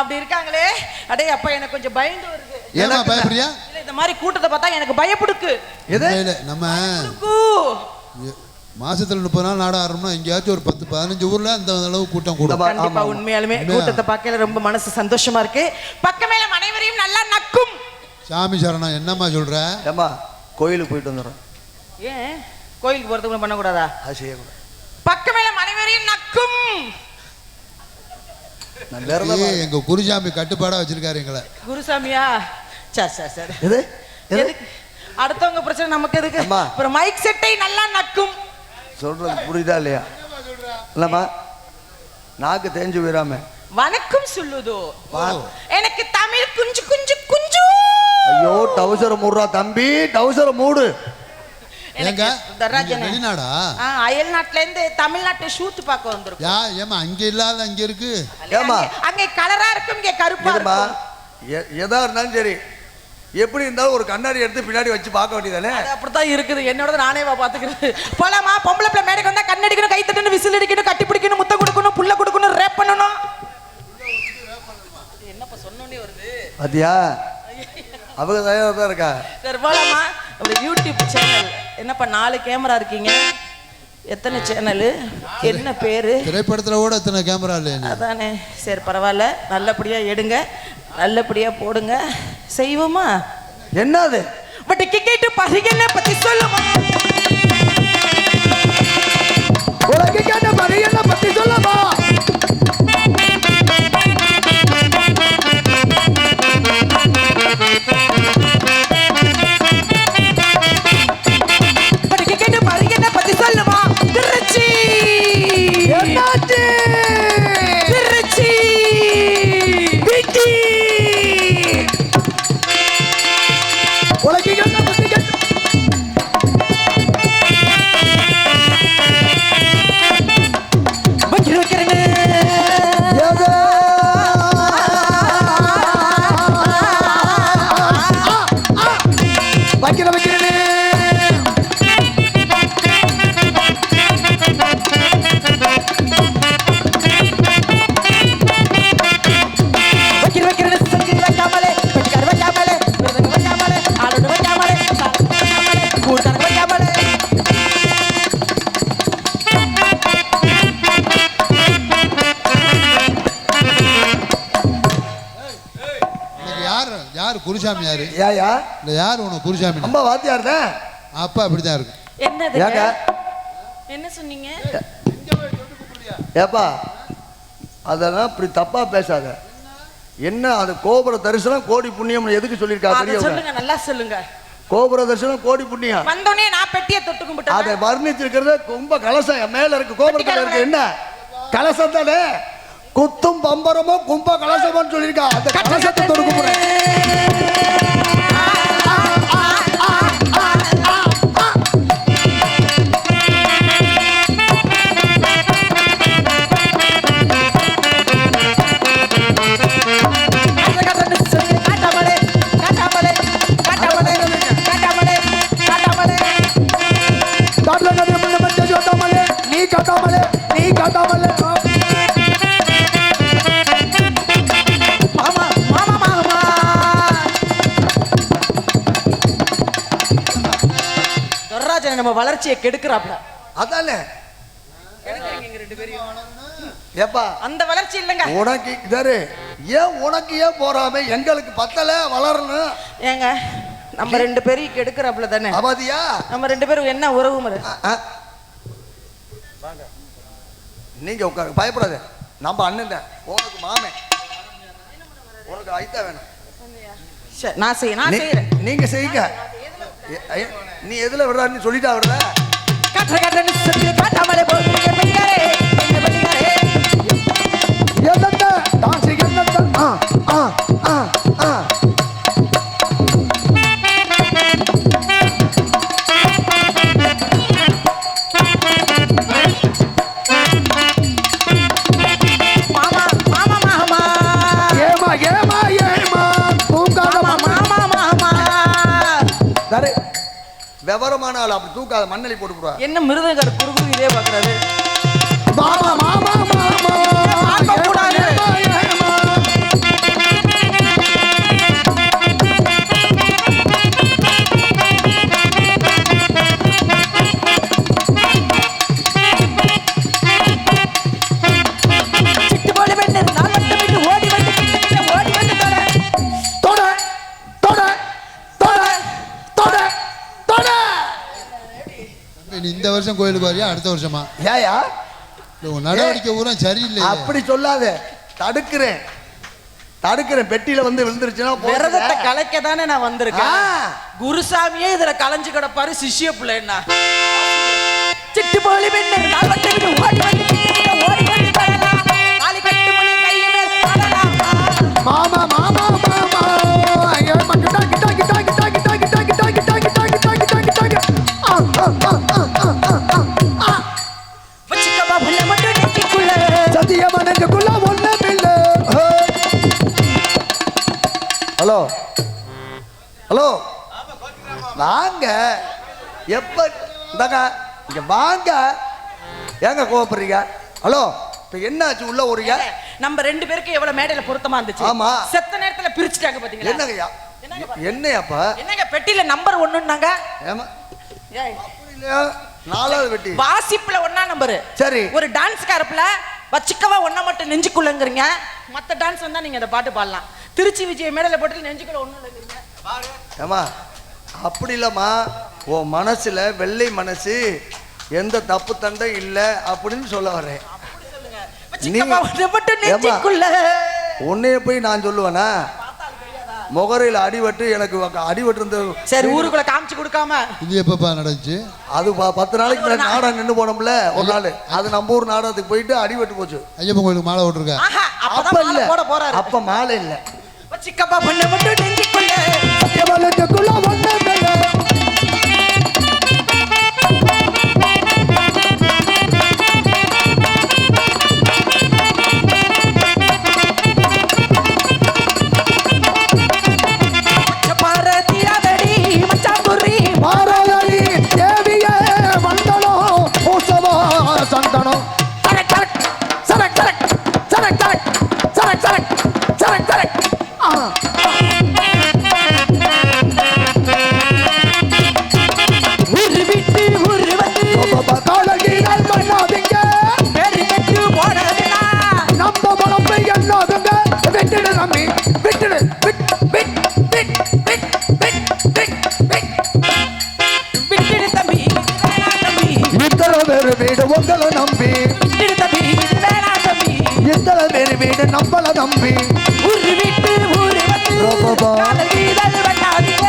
அப்படி இருக்காங்களே? அடே அப்பா எனக்கு கொஞ்சம் பயந்து வருது. ஏமா பயப்படுறியா? இல்ல இந்த மாதிரி கூட்டத்தை பார்த்தா எனக்கு பயப்படுக்கு. எது? இல்ல, இல்ல, நம்ம மாசத்துல முப்பது நாள் நாட ஆடுறோம்னா எங்கேயாச்சும் ஒரு பத்து பதினஞ்சு ஊர்ல அந்த அளவு கூட்டம் கூடும். உண்மையாலுமே உண்மையா? கூட்டத்தை பார்க்கல ரொம்ப மனசு சந்தோஷமா இருக்கு. பக்கமேல அனைவரையும் நல்லா நக்கும். சாமி சரணம் என்னம்மா சொல்ற? ஏம்மா கோயிலுக்கு போயிட்டு வந்துடுறோம். ஏன்? கோயிலுக்கு போறதுக்கு முன்ன பண்ணக்கூடாதா? அது செய்யக்கூடாது. பக்கமேல அனைவரையும் நக்கும். ஏய், எங்க குருசாமி கட்டுப்பாடா வச்சிருக்காரு எங்களை. குருசாமியா? சரி சரி சரி. எது? எது? எதுக்கு? அடுத்தவங்க பிரச்சனை நமக்கு எதுக்கு? அம்மா. அப்புறம் மைக் செட்டை நல்லா நக்கும். சொல்றது புரியுதா இல்லையா? இல்லம்மா. நாக்கு தேஞ்சு போயிடாம வணக்கம் சொல்லுதோ. எனக்கு தமிழ் குஞ்சு குஞ்சு குஞ்சு. ஐயோ டவுசரை மூடுறா தம்பி. டவுசரை மூடு. ஏங்க தர்ராஜனே. வெளிநாடா? ஆ, அயல் நாட்டுல இருந்து தமிழ்நாட்டை ஷூத்து பார்க்க வந்திருக்கோம். யா ஏமா அங்க இல்லாத அங்க இருக்கு. ஏம்மா? அங்கே- கலரா இருக்கும் இங்க கருப்பா இருக்கும் எதா இருந்தாலும் சரி எப்படி இருந்தாலும் ஒரு கண்ணாடி எடுத்து பின்னாடி வச்சு பார்க்க வேண்டியதானே? அது அப்படித்தான் இருக்குது. என்னோட நானே வா பாத்துக்கிறது போலாமா? பொம்பளை பிள்ளை மேடைக்கு வந்தா கண்ணடிக்கணும் கை தட்டணும் விசில் அடிக்கணும் கட்டி பிடிக்கணும் முத்தம் கொடுக்கணும் புல்ல கொடுக்கணும் ரேப் பண்ணணும். என்னப்பா சொன்னோனே வருது பாத்தியா? அவங்க தயாராக தான் இருக்கா? சரி போலாமா? நம்ம யூடியூப் சேனல் என்னப்பா நாலு கேமரா இருக்கீங்க? எத்தனை சேனலு என்ன பேரு? திரைப்படத்துல கூட இத்தனை கேமரா இல்லையா அதானே. சரி பரவாயில்ல. நல்லபடியா எடுங்க. நல்லபடியா போடுங்க. செய்வோமா? என்னது? பட் கிக்கெட்டு பசிகள்ல பத்தி சொல்லுமா? உனக்கு கேட்ட மரியனை பத்தி சொல்லமா? குருசாமி யாரு? ஏயா இல்ல யார் உனக்கு குருசாமி அம்மா வாத்தியார் தான் அப்பா அப்படிதான் இருக்கு. என்னது? ஏங்க என்ன சொன்னீங்க? ஏப்பா அதெல்லாம் இப்படி தப்பா பேசாத. என்ன அது கோபுர தரிசனம் கோடி புண்ணியம் எதுக்கு சொல்லியிருக்கா அதை பெரியவங்க? சொல்லுங்க நல்லா சொல்லுங்க. கோபுர தரிசனம் கோடி புண்ணியம். வந்தோடனே நான் பெட்டியை தொட்டு கும்பிட்டேன். அதை வர்ணிச்சிருக்கிறது கும்ப கலசம். மேல இருக்கு கோபுரத்துல இருக்கு. என்ன? கலசம் தானே? குத்தும் பம்பரமும் கும்ப கலசமும் சொல்லியிருக்கா. அந்த கலசத்தை தொடுக்க காட்டாமலே நீ காட்டாமலே நம்ம வளர்ச்சியை கெடுக்கிறாப்ல அதானே? ஏப்பா அந்த வளர்ச்சி இல்லைங்க. உனக்கு இதாரு ஏன் உனக்கு ஏன் போறாம எங்களுக்கு பத்தல வளரணும்? ஏங்க நம்ம ரெண்டு பேரையும் கெடுக்கிறாப்ல தானே. அவதியா? நம்ம ரெண்டு பேரும் என்ன உறவு முறை நீங்க உட்காரு பயப்படாத. நம்ம அண்ணன் தான் உனக்கு மாமன் உனக்கு ஐத்தா வேணும். சரி, நான் செய்ய நான் செய்யறேன். நீங்க செய்யுங்க. நீ எதுல விடுறான்னு சொல்லிட்டா விடுற? காட்டுற காட்டுறேன்னு தூக்காத மண்ணலி போட்டு என்ன மிருதங்கர் குறுகுறு இதே பாக்குறாரு மாமா மாமா. கோயிலுக்கு வரியா அடுத்த வருஷமா? ஏயா? உன் நடவடிக்கை பூரா சரியில்லை அப்படி சொல்லாத. தடுக்கிறேன். தடுக்கிறேன். பெட்டியில வந்து விழுந்துருச்சுன்னா விரதத்தை. கலைக்க தானே நான் வந்திருக்கேன். குருசாமியே இதுல கலைஞ்சு கிடப்பாரு சிஷ்ய பிள்ளைன்னா சிட்டு போலி நான் ஓடி வந்து ஓடி வந்து மாமா வாங்க. எப்ப இந்தாங்க இங்க வாங்க. ஏங்க கோவப்படுறீங்க? ஹலோ இப்ப என்னாச்சு உள்ள ஒருங்க நம்ம ரெண்டு பேருக்கு எவ்வளவு மேடையில பொருத்தமா இருந்துச்சு? ஆமா. செத்த நேரத்துல பிரிச்சுட்டாங்க பாத்தீங்களா? என்னங்கய்யா? என்னங்க என்னையாப்பா? என்னங்க பெட்டியில நம்பர் ஒண்ணுன்னாங்க? ஏமா நாலாவது வெட்டி வாசிப்புல ஒண்ணா நம்பரு சரி. ஒரு டான்ஸ் காரப்புல வச்சுக்கவா ஒன்ன மட்டும் நெஞ்சுக்குள்ளங்கிறீங்க. மத்த டான்ஸ் வந்தா நீங்க இந்த பாட்டு பாடலாம். திருச்சி விஜய் மேடல போட்டு நெஞ்சுக்குள்ள ஒண்ணு இல்லைங்கிறீங்க. ஏமா அப்படி இல்லம்மா உன் மனசுல வெள்ளை மனசு எந்த தப்பு தண்டை இல்லை அப்படின்னு சொல்ல வரேன் உன்னைய போய் நான் சொல்லுவேனா? முகரையில் அடிபட்டு எனக்கு அடிபட்டு இருந்த சரி ஊருக்குள்ள காமிச்சு கொடுக்காம. இது எப்பப்பா நடந்துச்சு? அது பத்து நாளைக்கு முன்னாடி நாடகம் நின்று போனோம்ல ஒரு நாள். அது நம்ம ஊர் நாடகத்துக்கு போயிட்டு அடிபட்டு போச்சு. ஐயப்பன் கோயிலுக்கு மாலை விட்டுருக்க அப்ப இல்ல. மாலை போட அப்ப மாலை இல்ல. வச்சுக்கப்பா ஒன்ன மட்டும் நெஞ்சுக்குள்ள. நம்மள நம்பி ஊரு விட்டு ஊரு வந்து ரோபோபா. காதல் கீதல் பண்ணாதீங்க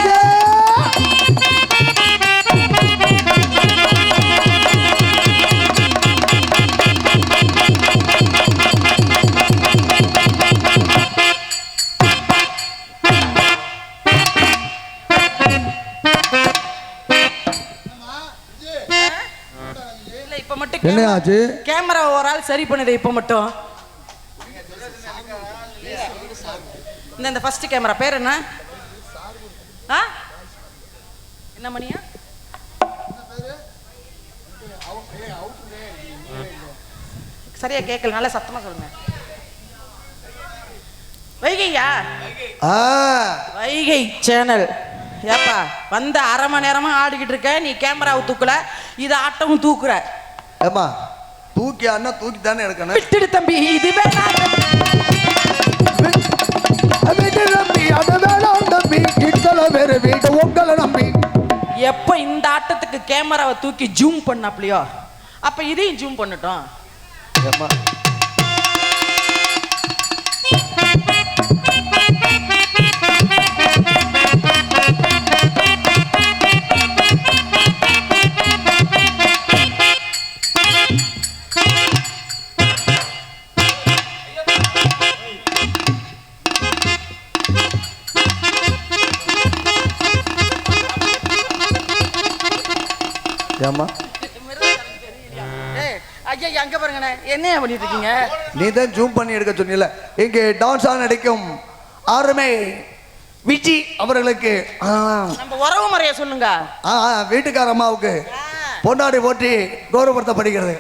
இல்ல இப்ப மட்டும் என்ன ஆச்சு கேமரா ஒரு ஆள் சரி பண்ணுது இப்ப மட்டும் இந்த இந்த ஃபர்ஸ்ட் கேமரா பேர் என்ன? ஆ? என்ன மணியா? சரியா கேட்கல நல்லா சத்தமா சொல்லுங்க. வைகையா? வைகை சேனல். ஏப்பா வந்த அரை மணி நேரமா ஆடிக்கிட்டு இருக்க நீ கேமராவை தூக்கல இது ஆட்டமும் தூக்குற. ஏமா தூக்கி அண்ணா தூக்கி தானே எடுக்கணும். விட்டுடு தம்பி இது வேணாம். நம்பி அது வேணாம் நம்பி இத்தனை பேர் வீடு உங்களை நம்பி. எப்போ இந்த ஆட்டத்துக்கு கேமராவை தூக்கி ஜூம் பண்ணாப்லையோ? அப்ப இதையும் ஜூம் பண்ணட்டும். ஏமா ஏமா ஐயா அங்க பாருங்கண்ணே. என்ன பண்ணிட்டு இருக்கீங்க? நீ தான் ஜூம் பண்ணி எடுக்க சொன்னீல இங்கே டான்ஸ் நடிக்கும் ஆறுமை விஜி அவர்களுக்கு. நம்ம உறவு முறைய சொல்லுங்க. வீட்டுக்கார அம்மாவுக்கு. பொன்னாடி போற்றி கௌரவப்படுத்தப்படுகிறது.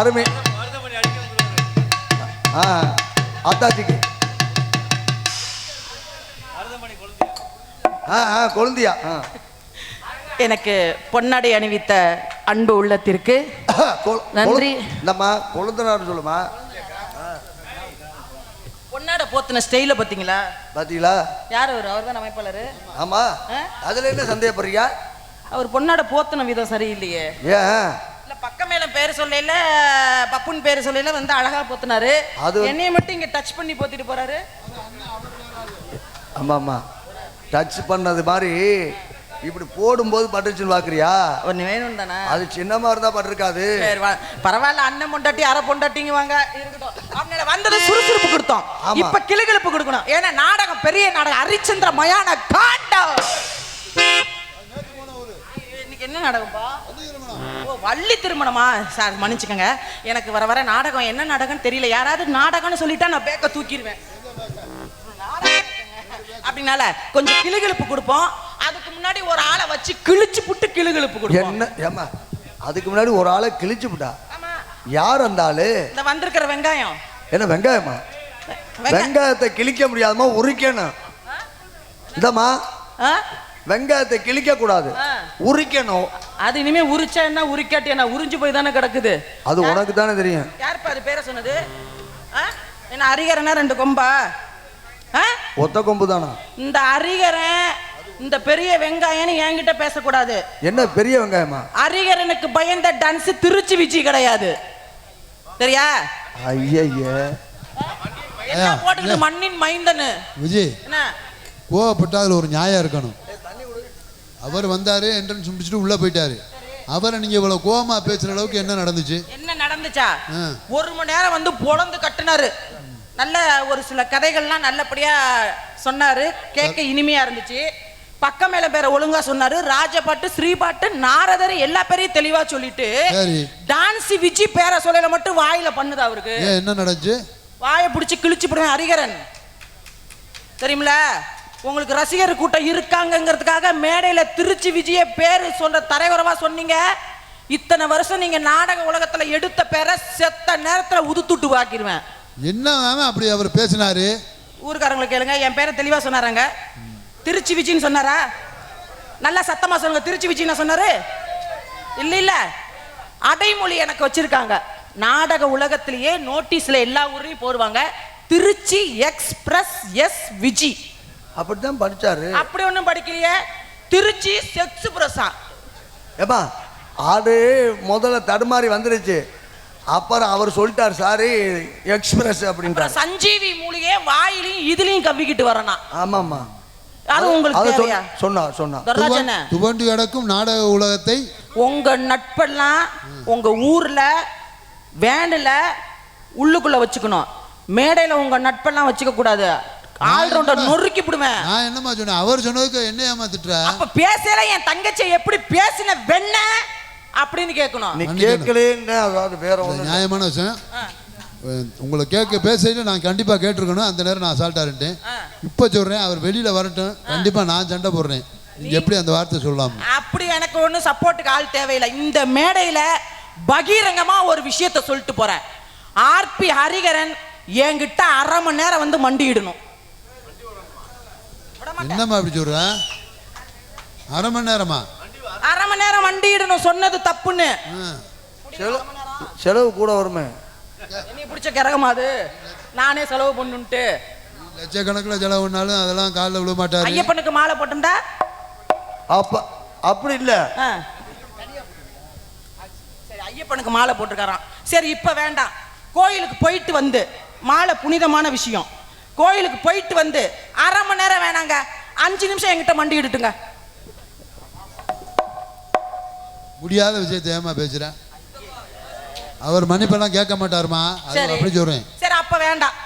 அருமை. ஆ அத்தாச்சிக்கு ஆ ஆ கொழுந்தியா. ஆ. எனக்கு பொன்னாடை அணிவித்த அன்பு உள்ளத்திற்கு நன்றி. இந்தம்மா கொழுந்தனார் சொல்லுமா? பொன்னாடை போத்தின ஸ்டைல பாத்தீங்களா? பாத்தீங்களா? யார் அவர்? அவர் தான் அமைப்பாளரு? ஆமா? அதுல என்ன சந்தேகப்படுறீங்க? அவர் பொன்னாடை போத்தின விதம் சரியில்லையே. ஏன்? இல்ல பக்க மேல பேர் சொல்லல பப்புன் பேர் சொல்லல வந்து அழகா போத்துனாரு. என்னைய மட்டும் இங்க டச் பண்ணி போத்திட்டு போறாரு? ஆமா ஆமா. டச் பண்ணது மாதிரி இப்படி போடும்போது பட்டுச்சுன்னு பாக்குறியா? ஒன்னு வேணும் தானே? அது சின்னமா இருந்தா பட்டிருக்காது. பரவாயில்ல அண்ணன் பொண்டாட்டி அரை பொண்டாட்டிங்க வாங்க. அவனால வந்தது சுறுசுறுப்பு கொடுத்தோம். இப்ப கிளுகிழப்பு கொடுக்கணும். ஏன்னா நாடகம் பெரிய நாடகம். ஹரிச்சந்திர மயான காண்டம். என்ன நாடகம்பா ஓ வள்ளி திருமணமா? சார் மன்னிச்சுக்கோங்க. எனக்கு வர வர நாடகம் என்ன நாடகம்னு தெரியல. யாராவது நாடகம்னு சொல்லிட்டா நான் பேக்க தூக்கிடுவேன். நாடகம் அப்படினால கொஞ்சம் கிளுகிழப்பு கொடுப்போம். ஒரு ஆளை வச்சு கிழிச்சு புட்டு கிளுகிழப்பு கொடுப்போம். என்ன? ஏமா அதுக்கு முன்னாடி ஒரு ஆளை கிழிச்சு ஆமா. யார் அந்த ஆளு இந்த வந்திருக்கிற வெங்காயம். என்ன வெங்காயமா? வெங்க- வெங்காயத்தை கிழிக்க முடியாதமா உரிக்கணும். இந்தம்மா? வெங்காயத்தை கிழிக்க கூடாது. உரிக்கணும். அது இனிமே உரிச்சா என்ன உரிக்காட்டி என்ன உறிஞ்சு போய் தானே கிடக்குது? அது உனக்கு தானே தெரியும். யாருப்பா அது பேரை சொன்னது? என்ன அரிகரனா ரெண்டு கொம்பா? ஒத்த கொம்பு தானா இந்த அரிகரன் இந்த பெரிய வெங்காயம்னு என்கிட்ட பேசக்கூடாது. என்ன பெரிய வெங்காயமா? அரிகரனுக்கு பயந்த டான்ஸ் திருச்சி விச்சி கிடையாது. சரியா ஐயய்ய என்ன போட்டுக்கிட்டு மண்ணின் மைந்தனு. விஜய் என்ன? கோவப்பட்டா அதில் ஒரு நியாயம் இருக்கணும். அவர் வந்தார் என்ட்ரன்ஸ் முடிச்சுட்டு உள்ளே போயிட்டாரு. அவரை நீங்கள் இவ்வளோ கோவமாக பேசுகிற அளவுக்கு என்ன நடந்துச்சு? என்ன நடந்துச்சா. ஒரு மணி நேரம் வந்து பொழந்து கட்டுனாரு. நல்ல ஒரு சில கதைகள்லாம் நல்லபடியா சொன்னாரு. கேட்க இனிமையா இருந்துச்சு. பக்கம் மேல பேரை ஒழுங்கா சொன்னாரு ராஜபாட்டு ஸ்ரீபாட்டு நாரதர் எல்லா பேரையும் தெளிவா சொல்லிட்டு டான்ஸ் விஜி பேரை சொல்லல மட்டும் வாயில பண்ணுது அவருக்கு. என்ன நடந்துச்சு? வாயை பிடிச்சி கிழிச்சு போடுவேன் ஹரிகரன். தெரியுமில உங்களுக்கு ரசிகர் கூட்டம் இருக்காங்கங்கிறதுக்காக மேடையில திருச்சி விஜய பேரு சொல்ற தரையுறவா சொன்னீங்க. இத்தனை வருஷம் நீங்க நாடக உலகத்துல எடுத்த பேரை செத்த நேரத்துல உதுத்துட்டு வாக்கிடுவேன். என்ன அப்படி அவர் பேசினாரு? ஊருக்காரங்களை கேளுங்க என் பேரை தெளிவா சொன்னாராங்க. திருச்சி விஜின்னு சொன்னாரா? நல்லா சத்தமா சொல்லுங்க திருச்சி விஜின்னு சொன்னாரு? இல்ல இல்ல. அடைமொழி எனக்கு வச்சிருக்காங்க. நாடக உலகத்திலேயே நோட்டீஸ்ல எல்லா ஊர்லயும் போடுவாங்க. திருச்சி எக்ஸ்பிரஸ் எஸ் விஜி அப்படித்தான் படிச்சாரு. அப்படி ஒண்ணும் படிக்கலையே. திருச்சி செக்ஸ் பிரசா ஏப்பா ஆடு முதல்ல தடுமாறி வந்துருச்சு. அப்புறம் அவர் சொல்லிட்டார் சாரி எக்ஸ்பிரஸ் அப்படின்றார். சஞ்சீவி மூலிகை வாயிலையும் இதுலயும் கவ்விக்கிட்டு வரணும் ஆமாம்மா. அது உங்களுக்கு சொன்னார் துர்ராஜன துவண்டு கிடக்கும் நாடக உலகத்தை உங்க நட்பெல்லாம் உங்க ஊர்ல வேன்ல உள்ளுக்குள்ள வச்சுக்கணும். மேடையில உங்க நட்பெல்லாம் வச்சுக்க கூடாது. ஆல்ரவுண்டர் நொறுக்கி விடுவேன் நான் என்னம்மா சொன்னேன்? அவர் சொன்னதுக்கு என்ன ஏமாத்திட்டா அப்ப பேசல என் தங்கச்சி எப்படி பேசின வெண்ண? அப்படின்னு கேட்கணும். நீ. கேட்கலேன்னு அதாவது வேற நியாயமான விஷயம் உங்களை கேட்க பேசையில நான் கண்டிப்பாக கேட்டிருக்கணும். அந்த நேரம் நான் அசால்ட்டாக இருந்தேன். இப்போ சொல்கிறேன் அவர் வெளியில் வரட்டும். கண்டிப்பாக நான் சண்டை போடுறேன். நீங்கள் எப்படி அந்த வார்த்தை சொல்லலாம் அப்படி எனக்கு ஒன்றும் சப்போர்ட்டுக்கு ஆள் தேவையில்லை. இந்த மேடையில பகீரங்கமா ஒரு விஷயத்த சொல்லிட்டு போறேன். ஆர்பி ஹரிகரன் என்கிட்ட அரை மணி நேரம் வந்து மண்டியிடணும். என்னம்மா அப்படி சொல்ற? அரை மணி நேரமா? அரை மணி நேரம் மண்டியிடணும். சொன்னது தப்புன்னு. செலவு கூட வருமே. நீ பிடிச்ச கிரகமா அது. நானே செலவு பண்ணுன்ட்டு. லட்சக்கணக்கில் செலவு பண்ணாலும் அதெல்லாம் காலில் விழ மாட்டாரு ஐயப்பனுக்கு மாலை போட்டுண்டா அப்ப அப்படி இல்லை. சரி ஐயப்பனுக்கு மாலை போட்டிருக்காராம். சரி இப்ப வேண்டாம். கோயிலுக்கு போயிட்டு வந்து மாலை புனிதமான விஷயம். கோயிலுக்கு போயிட்டு வந்து அரை மணி நேரம் வேணாங்க. அஞ்சு நிமிஷம் என்கிட்ட மண்டி இடுட்டுங்க முடியாத விஷயத்தை ஏமா பேசுகிறேன் அவர் மன்னிப்பெல்லாம் கேட்க மாட்டாருமா? அது அப்படி சொல்கிறேன் சரி அப்ப வேண்டாம்.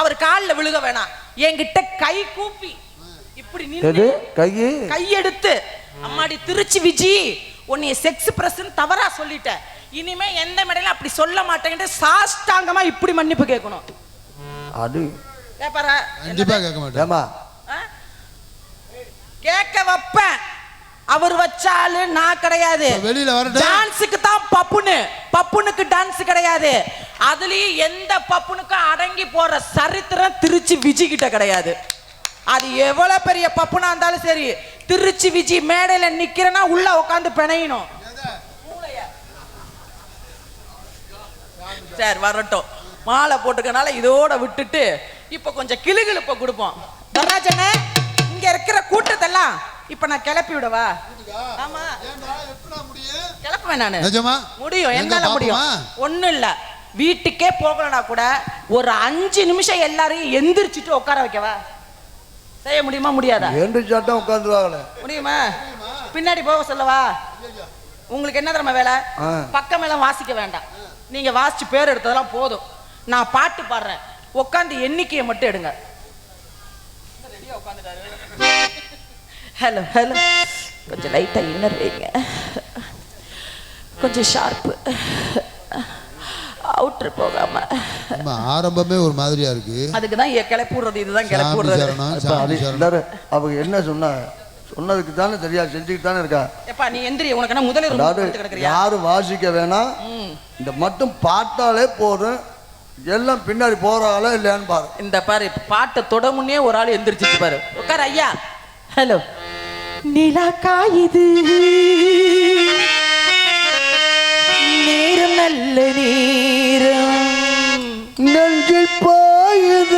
அவர் காலில் விழுக வேணாம். என்கிட்ட கை கூப்பி. இப்படி நின்று கையு? கையெடுத்து அம்மாடி திருச்சி விஜி உன்னைய செக்ஸ் பிரஸ்ன்னு தவறா சொல்லிட்டேன் இனிமே எந்த மேடையில அப்படி சொல்ல மாட்டேங்கிட்டு சாஷ்டாங்கமா இப்படி மன்னிப்பு கேட்கணும். அது. கண்டிப்பா கேட்க மாட்டேன்? கேட்க வைப்பேன். அவர் வச்சாலு நான் கிடையாது. வெளியில வரட்டும். டான்ஸுக்கு தான் பப்புனு பப்புனுக்கு டான்ஸ் கிடையாது. அதுலயும் எந்த பப்புனுக்கும் அடங்கி போற சரித்திரம் திருச்சி விஜய் கிட்ட கிடையாது. அது எவ்வளவு பெரிய பப்புனா இருந்தாலும் சரி திருச்சி விஜய் மேடையில நிக்கிறேன்னா உள்ள உட்காந்து பிணையணும். சரி வரட்டும். மாலை போட்டுக்கனால இதோட விட்டுட்டு இப்ப கொஞ்சம் கிளுகிழுப்ப கொடுப்போம். தர்ராஜனே இங்க இருக்கிற கூட்டத்தெல்லாம் இப்ப நான் கிளப்பி விடவா? ஆமா. கிளப்புவேன் நானு. நிஜமா? முடியும். என்னால முடியும்? ஒண்ணும் இல்ல. வீட்டுக்கே போகலனா கூட ஒரு அஞ்சு நிமிஷம் எல்லாரையும் எந்திரிச்சிட்டு உட்கார வைக்கவா? செய்ய முடியுமா முடியாதா? என்று சட்டம் உட்காந்துருவாங்களே. முடியுமா? பின்னாடி போக சொல்லவா? உங்களுக்கு என்ன தெரியுமா வேலை. பக்கம் எல்லாம் வாசிக்க வேண்டாம். நீங்க வாசிச்சு பேர் எடுத்ததெல்லாம் போதும். நான் பாட்டு பாடுறேன். உட்காந்து எண்ணிக்கையை மட்டும் எடுங்க. ஹலோ ஹலோ கொஞ்சம் லைட்டா இன்னர் வைங்க கொஞ்சம் ஷார்ப்பு அவுட்ரு போகாம. ஆரம்பமே ஒரு மாதிரியா இருக்கு. அதுக்கு தான் கிளப்பி விடுறது இதுதான் கிளப்பி சாமி விடுறது சரணம் இப்ப சாமி அது சரணம். எல்லாரும் அவங்க என்ன சொன்னா? சொன்னதுக்கு தானே தெரியா செஞ்சுக்கிட்டு தானே இருக்கா? எப்பா நீ எந்திரி உனக்கு முதலில் யாரும் வாசிக்க வேணாம் ம். இந்த மட்டும் பாட்டாலே போதும். எல்லாம் பின்னாடி போறாங்களா இல்லையான்னு பாரு. இந்த பாரு பாட்டை தொட முன்னே ஒரு ஆள் எந்திரிச்சிச்சு பாரு. உட்கார் ஐயா. ஹலோ. நிலா காயுது நேரம் நல்ல நேரம். நன்றி பாயுது.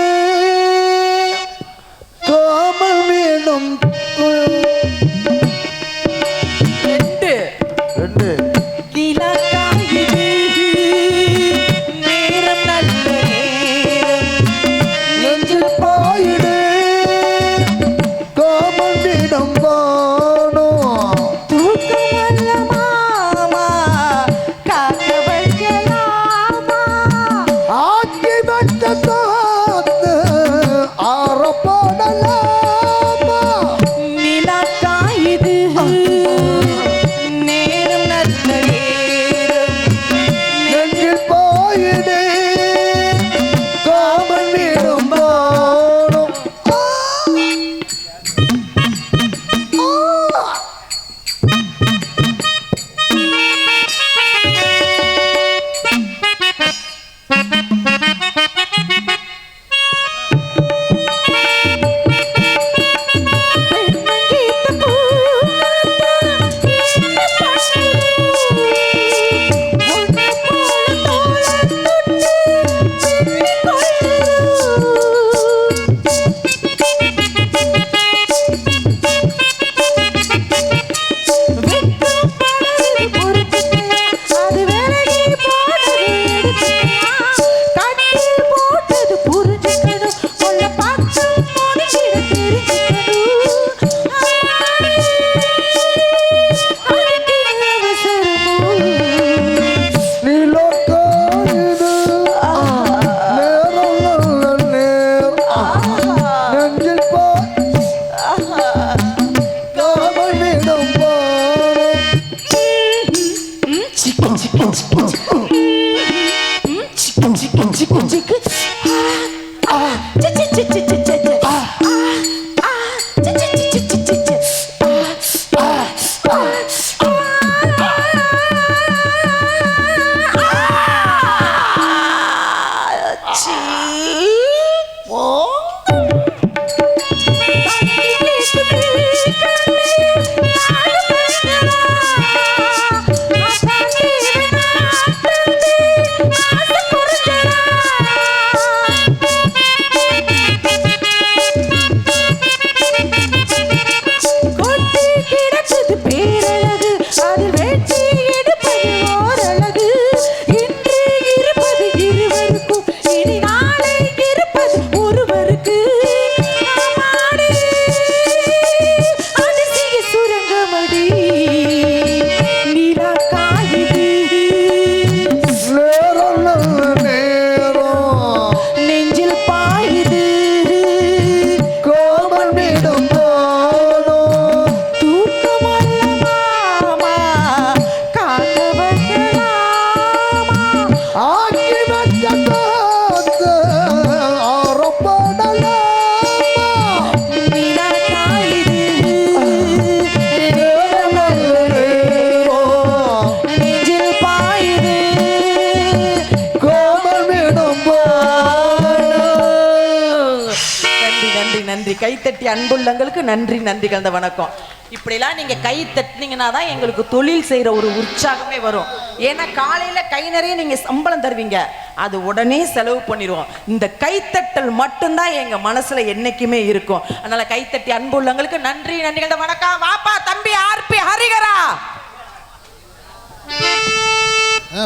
அன்புள்ளங்களுக்கு நன்றி நன்றி கலந்த வணக்கம். இப்படிலாம் நீங்க கை தட்டினீங்கன்னா தான் எங்களுக்கு தொழில் செய்யற ஒரு உற்சாகமே வரும். ஏன்னா காலையில கை நிறைய நீங்க சம்பளம் தருவீங்க. அது உடனே செலவு பண்ணிடுவோம். இந்த கைத்தட்டல் மட்டும்தான் எங்க மனசுல என்னைக்குமே இருக்கும். அதனால கைத்தட்டி அன்புள்ளங்களுக்கு நன்றி நன்றி கலந்த வணக்கம். வாப்பா தம்பி ஆர்பி ஹரிகரா.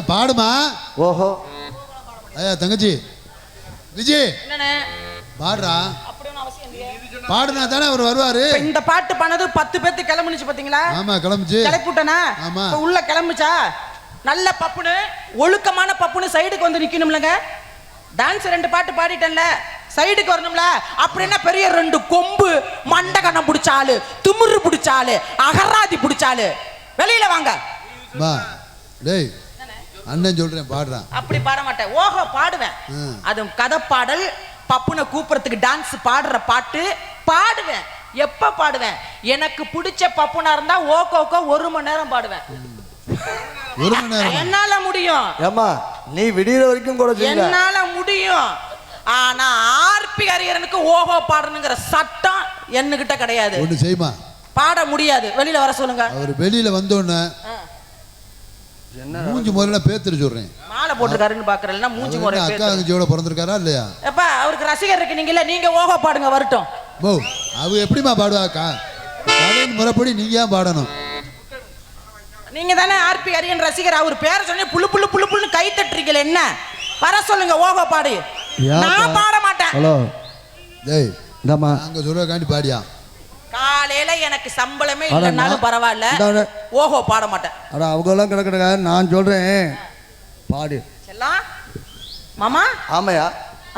பாடுமா? ஓஹோ. ஐயா தங்கச்சி. விஜய் பாடுறா. பாடுனா தானே அவர் வருவாரு? இந்த பாட்டு பண்ணது பத்து பேர்த்து கிளம்புனுச்சு பாத்தீங்களா? ஆமா கிளம்பிச்சு. கிளப்பிவிட்டனா ஆமா. உள்ள கிளம்புச்சா? நல்ல பப்புனு ஒழுக்கமான பப்புனு சைடுக்கு வந்து நிக்கணும்லங்க. டான்ஸ் ரெண்டு பாட்டு பாடிட்டேன்ல. சைடுக்கு வரணும்ல. அப்படின்னா பெரிய ரெண்டு கொம்பு மண்டகனம் பிடிச்சாலு திமிரு பிடிச்சாலு அகராதி பிடிச்சாலு. வெளியில வாங்க. டேய் அண்ணன் சொல்றேன் பாடுறான். அப்படி பாட மாட்டேன். ஓஹோ பாடுவேன். அது கதை பாடல் பப்புனை கூப்பிடறதுக்கு டான்ஸ் பாடுற பாட்டு பாடுவேன். எப்ப பாடுவேன்? எனக்கு பிடிச்ச பப்புனா இருந்தா ஓகோக்கோ ஒரு மணி நேரம் பாடுவேன். ஒரு மணி நேரம்? என்னால முடியும். ஏம்மா நீ விடியற வரைக்கும் கூட என்னால முடியும். ஆனா ஆர்பி ஹரியரனுக்கு ஓஹோ பாடணுங்கிற சட்டம் என்கிட்ட கிடையாது. ஒண்ணு செய்யுமா பாட முடியாது. வெளியில வர சொல்லுங்க. அவர் வெளியில வந்தோடனே. மூஞ்சி முறையில பேத்துரு சொல்றேன். மாலை போட்டிருக்காருன்னு பாக்குறேன்னா மூஞ்சி முறை அக்கா தங்கச்சியோட பிறந்திருக்காரா இல்லையா? எப்பா அவருக்கு ரசிகர் இருக்கு நீங்கல்ல நீங்க ஓஹோ பாடுங்க வரட்டும். போ அவ எப்படிம்மா பாடுவாக்கா கதையின் முறைப்படி நீங்க ஏன் பாடணும்? நீங்க தானே ஆர்பி ஹரியன் ரசிகர் அவர் பேரை சொன்னே புல்லு புல்லு புல்லு புல்லுன்னு கை தட்டுறீங்களே என்ன? வர சொல்லுங்க ஓஹோ பாடு? நான் பாட மாட்டேன். ஹலோ. டேய் இந்தாம்மா. நாங்க சொல்றக்காண்டி பாடியா? காலையில எனக்கு சம்பளமே நான்- பரவாயில்ல. ஓஹோ பாட மாட்டேன். அட அவங்கெல்லாம் கிடக்குறாங்க. நான் சொல்றேன். பாடு செல்லாம் மாமா. ஆமையா?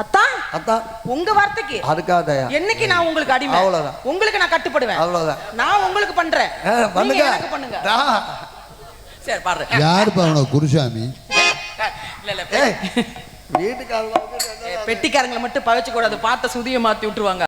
அத்தான் அத்தான் உங்க வார்த்தைக்கு. அதுக்காகயா என்னைக்கு நான் உங்களுக்கு அடிமை? அவ்வளவுதான். உங்களுக்கு நான் கட்டுப்படுவேன். அவ்வளவுதான். நான் உங்களுக்கு பண்றேன். பண்ணுங்க. எனக்கு பண்ணுங்க. சரி பாடுறேன். யாருப்பா அவனை குருசாமி? இல்ல இல்ல ஏய் வீட்டுக்கு பெட்டிக்காரங்களை மட்டும் பவச்சு கூடாது. பார்த்த சுதியை மாத்தி விட்டுருவாங்க.